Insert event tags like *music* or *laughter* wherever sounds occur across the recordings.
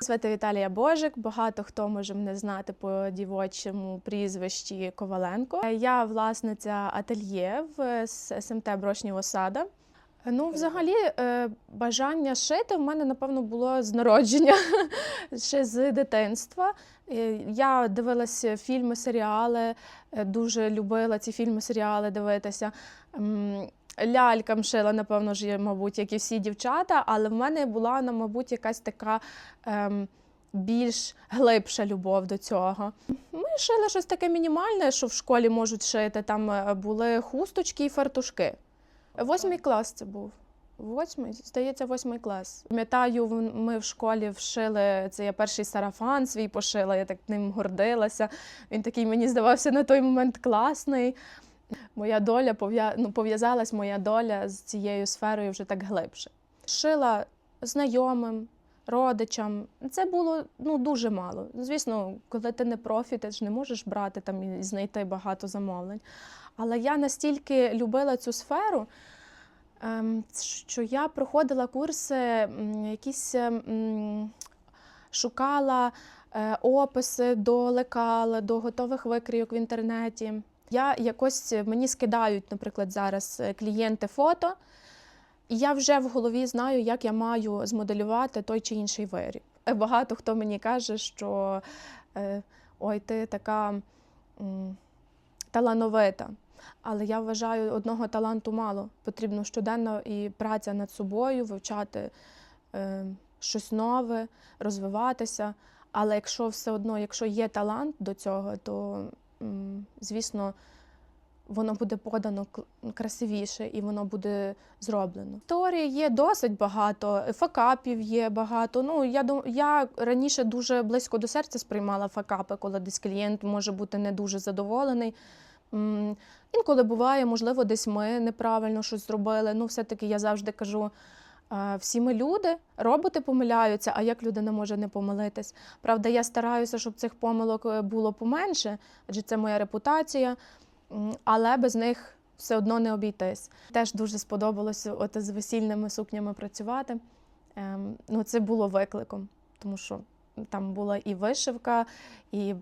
Звати Віталія Божик. Багато хто може мене знати по дівочому прізвищі Коваленко. Я власниця ательє в СМТ Брошнів Осада. Ну, взагалі, е, бажання шити в мене, напевно, було з народження, *laughs* ще з дитинства. Е, Я дивилася фільми, серіали, е, дуже любила ці фільми, серіали дивитися. Лялькам шила, напевно ж, мабуть, як і всі дівчата, але в мене була, ну, мабуть, якась така ем, більш глибша любов до цього. Ми шили щось таке мінімальне, що в школі можуть шити. Там е, були хусточки і фартушки. Восьмий клас це був. Восьмий, здається, восьмий клас. Пам'ятаю, ми в школі вшили це я перший сарафан свій пошила, я так ним гордилася. Він такий мені здавався на той момент класний. Моя доля ну, пов'язалась моя доля з цією сферою вже так глибше. Шила знайомим, родичам. Це було ну, дуже мало. Звісно, коли ти не профі, ти ж не можеш брати там і знайти багато замовлень. Але я настільки любила цю сферу, ем, що я проходила курси, якісь шукала е, описи до лекал, до готових викрійок в інтернеті. Я якось мені скидають, наприклад, зараз е, клієнти фото, і я вже в голові знаю, як я маю змоделювати той чи інший виріб. Е, Багато хто мені каже, що е, ой, ти така талановита. Але я вважаю, одного таланту мало. Потрібно щоденно і праця над собою, вивчати е, щось нове, розвиватися. Але якщо все одно, якщо є талант до цього, то звісно воно буде подано красивіше і воно буде зроблено. Історії є досить багато, факапів є багато. Ну я я раніше дуже близько до серця сприймала факапи, коли десь клієнт може бути не дуже задоволений. Інколи буває, можливо, десь ми неправильно щось зробили. Ну, все-таки я завжди кажу. Всі ми люди, роботи помиляються, а як людина може не помилитись? Правда, я стараюся, щоб цих помилок е, було поменше, адже це моя репутація, але без них все одно не обійтись. Теж дуже сподобалося от з весільними сукнями працювати. Ем, Ну, це було викликом, тому що там була і вишивка, і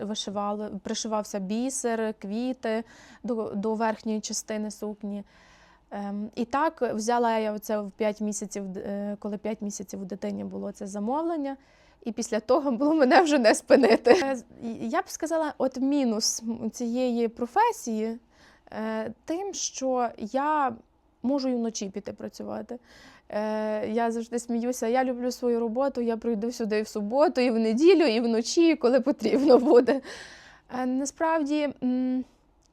вишивали, пришивався бісер, квіти до, до верхньої частини сукні. Ем, І так взяла я це в 5 місяців, е, коли 5 місяців у дитині було це замовлення. І після того *laughs* було мене вже не спинити. Е, Я б сказала, от мінус цієї професії е, тим, що я можу і вночі піти працювати. Е, Я завжди сміюся, я люблю свою роботу, я прийду сюди і в суботу, і в неділю, і вночі, коли потрібно буде. Е, Насправді,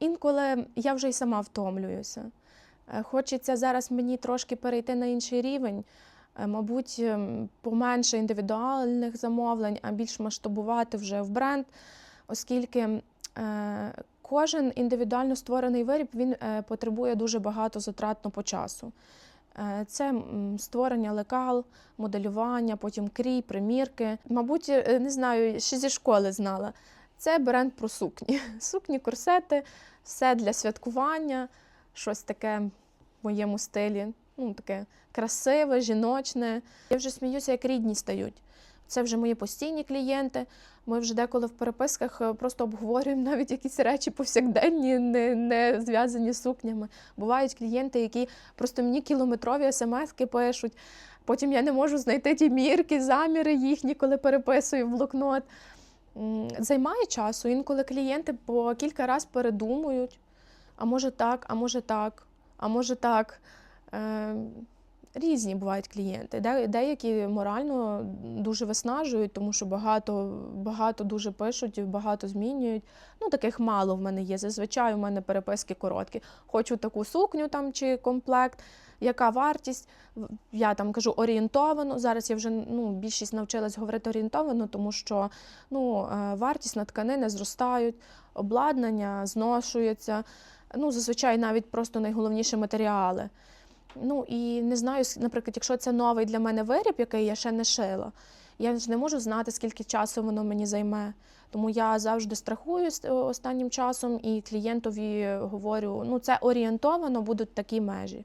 інколи я вже й сама втомлююся. Е, Хочеться зараз мені трошки перейти на інший рівень. Е, Мабуть, ем, поменше індивідуальних замовлень, а більш масштабувати вже в бренд, оскільки е, кожен індивідуально створений виріб він потребує дуже багато затратно по часу. Це створення лекал, моделювання, потім крій, примірки. Мабуть, не знаю, ще зі школи знала. Це бренд про сукні. *laughs* Сукні, корсети, все для святкування, щось таке в моєму стилі. Ну, таке красиве, жіночне. Я вже сміюся, як рідні стають. Це вже мої постійні клієнти. Ми вже деколи в переписках е, просто обговорюємо навіть якісь речі повсякденні, не, не зв'язані з сукнями. Бувають клієнти, які просто мені кілометрові смски пишуть. Потім я не можу знайти ті мірки, заміри їхні, коли переписую в блокнот. Займає часу. Інколи клієнти по кілька разів передумують. А може так, а може так, а може так. Е, Різні бувають клієнти. Деякі морально дуже виснажують, тому що багато, багато дуже пишуть, багато змінюють. Ну, таких мало в мене є. Зазвичай у мене переписки короткі. Хочу таку сукню там чи комплект. Яка вартість? Я там кажу орієнтовано. Зараз я вже ну, більшість навчилась говорити орієнтовано, тому що ну, е, вартість на тканини зростають, обладнання зношується. Ну, зазвичай навіть просто найголовніші матеріали. Ну і не знаю, наприклад, якщо це новий для мене виріб, який я ще не шила, я ж не можу знати, скільки часу воно мені займе. Тому я завжди страхую останнім часом і клієнтові говорю: ну це орієнтовано будуть такі межі.